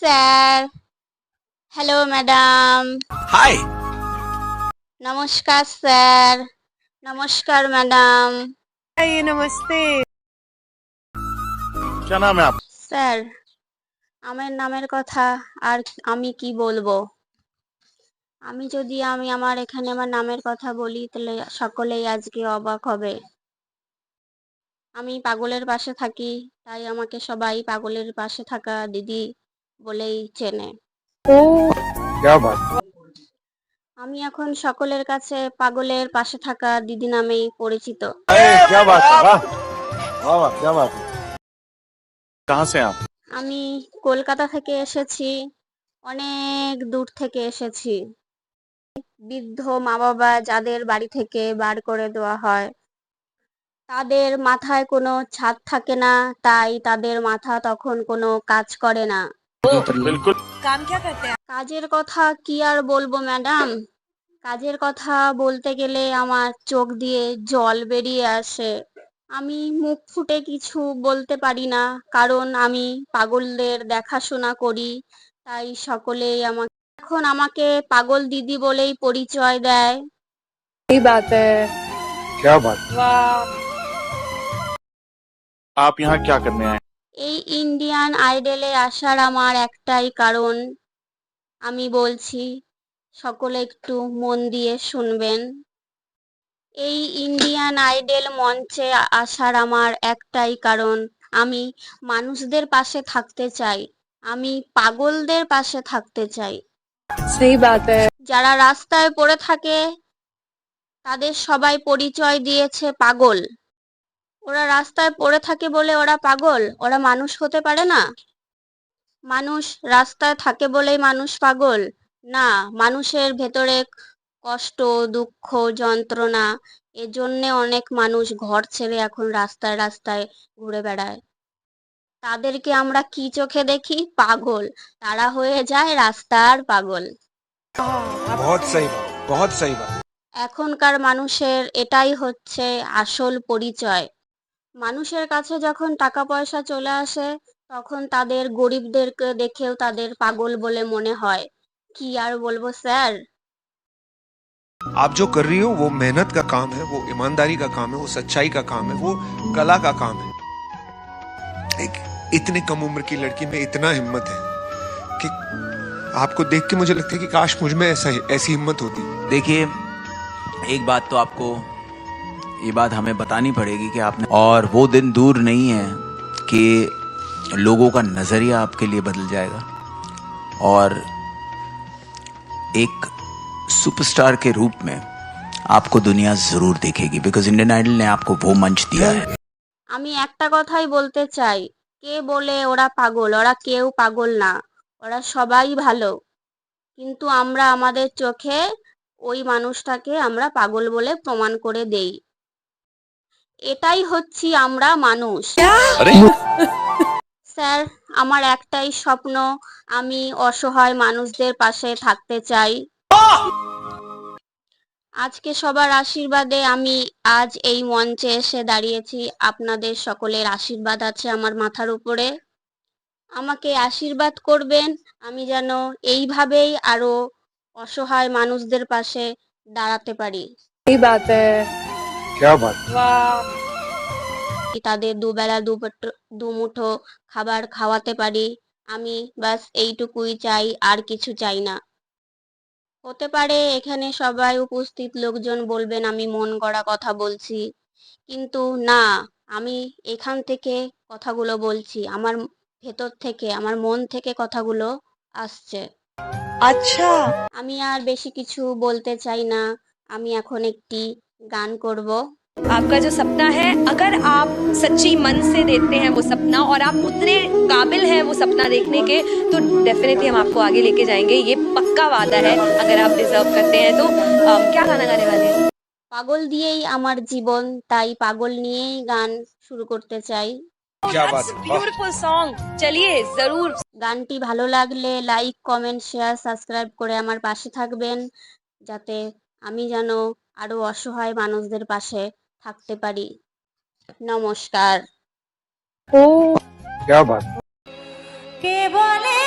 hi sir hello madam hi নমস্কার sir নমস্কার madam ये नमस्ते क्या नाम है आप স্যার আমার নামের কথা আর আমি কি বলবো আমি যদি আমি আমার এখানে আমার নামের কথা বলি তাহলে সকলেই আজকে অবাক হবে আমি পাগলের পাশে থাকি তাই আমাকে সবাই পাগলের পাশে থাকা দিদি বলেই চেনে। আমি এখন সকলের কাছে পাগলের পাশে থাকা দিদি নামেই পরিচিত। আমি কলকাতা থেকে এসেছি অনেক দূর থেকে এসেছি। বৃদ্ধ মা বাবা যাদের বাড়ি থেকে বার করে দেওয়া হয় তাদের মাথায় কোনো ছাদ থাকে না তাই তাদের মাথা তখন কোনো কাজ করে না। बिल्कुल काम क्या करते हैं কাজের কথা কি আর বলবো ম্যাডাম কাজের কথা বলতে গেলে আমার চোখ দিয়ে জল বেরিয়ে আসে আমি মুখ ফুটে কিছু বলতে পারি না কারণ আমি পাগলদের দেখাশোনা করি তাই সকলেই আমাকে এখন আমাকে পাগল দিদি বলেই পরিচয় দেয় सही बात है क्या बात वाह आप यहाँ क्या करने आए এই ইন্ডিয়ান আইডলে আসার আমার একটাই কারণ আমি বলছি সকলে একটু মন দিয়ে শুনবেন। এই ইন্ডিয়ান আইডল মঞ্চে আসার আমার একটাই কারণ আমি মানুষদের পাশে থাকতে চাই আমি পাগলদের পাশে থাকতে চাই। যারা রাস্তায় পড়ে থাকে তাদের সবাই পরিচয় দিয়েছে পাগল। ওরা রাস্তায় পড়ে থাকে বলে ওরা পাগল। ওরা মানুষ হতে পারে না। মানুষ রাস্তায় থাকে বলেই মানুষ পাগল। না মানুষের ভেতরে কষ্ট দুঃখ যন্ত্রণা এজন্যে অনেক মানুষ ঘর ছেড়ে এখন রাস্তায় রাস্তায় ঘুরে বেড়ায়। তাদেরকে আমরা কি চোখে দেখি? পাগল। তারা হয়ে যায় রাস্তার পাগল। এখনকার মানুষের এটাই হচ্ছে আসল পরিচয়। মানুষের কাছে যখন টাকা পয়সা চলে আসে তখন তাদের গরিবদেরকে দেখেও তাদের পাগল বলে মনে হয় কি আর বলবো স্যার आप जो कर रही हो वो मेहनत का काम है वो ईमानदारी का काम है वो सच्चाई का काम है वो कला का काम है एक इतने कम उम्र की लड़की में इतना हिम्मत है कि आपको देख के मुझे लगता है कि काश मुझ में ऐसा ऐसी हिम्मत होती देखिए एक बात तो आपको ये बात हमें बतानी पड़ेगी कि आपने और वो दिन दूर नहीं है कि लोगों का नज़रिया आपके लिए बदल जाएगा और एक सुपरस्टार के रूप में आपको दुनिया ज़रूर देखेगी बिकॉज इंडियन आइडल ने आपको वो मंच दिया है আমি একটা কথাই বলতে চাই কে বলে ওরা পাগল ওরা কেউ পাগল না ওরা সবাই ভালো কিন্তু আমরা আমাদের চোখে ওই মানুষটাকে আমরা পাগল বলে প্রমাণ করে দেই এটাই হচ্ছি আমরা মানুষ। স্যার আমার একটাই স্বপ্ন আমি অসহায় মানুষদের পাশে থাকতে চাই। আজকে সবার আশীর্বাদে আমি আজ এই মঞ্চে এসে দাঁড়িয়েছি। আপনাদের সকলের আশীর্বাদ আছে আমার মাথার উপরে। আমাকে আশীর্বাদ করবেন আমি যেন এইভাবেই আরও অসহায় মানুষদের পাশে দাঁড়াতে পারি। এই বাতে। क्या बात वाह তাদের দুবেলা দুপেট- দুমুঠো খাবার খাওয়াতে পারি আমি ব্যাস এইটুকুই চাই আর কিছু চাই না হতে পারে এখানে সবাই উপস্থিত লোকজন বলবেন আমি মন গড়া কথা বলছি কিন্তু না আমি এখান থেকে কথাগুলো বলছি আমার ভেতর থেকে আমার মন থেকে কথাগুলো আসছে अच्छा আমি আর বেশি কিছু বলতে চাই না আমি এখন একটি গান করব आपका जो सपना है अगर आप सच्ची मन से देखते हैं वो सपना और आप उतने काबिल हैं वो सपना देखने के तो डेफिनेटली हम आपको आगे लेके जाएंगे ये पक्का वादा है अगर आप डिजर्व करते हैं तो अम, क्या गाना गाने वाले हैं পাগল দিয়েই আমার জীবন তাই পাগল নিয়েই গান শুরু করতে চাই क्या बात है वाह। ब्यूटीफुल सॉन्ग चलिए जरूर গানটি ভালো লাগলে লাইক কমেন্ট শেয়ার সাবস্ক্রাইব করে আমার পাশে থাকবেন যাতে আমি যেন আরও অসহায় মানুষদের পাশে থাকতে পারি। নমস্কার। ও। কে বলে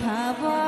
power.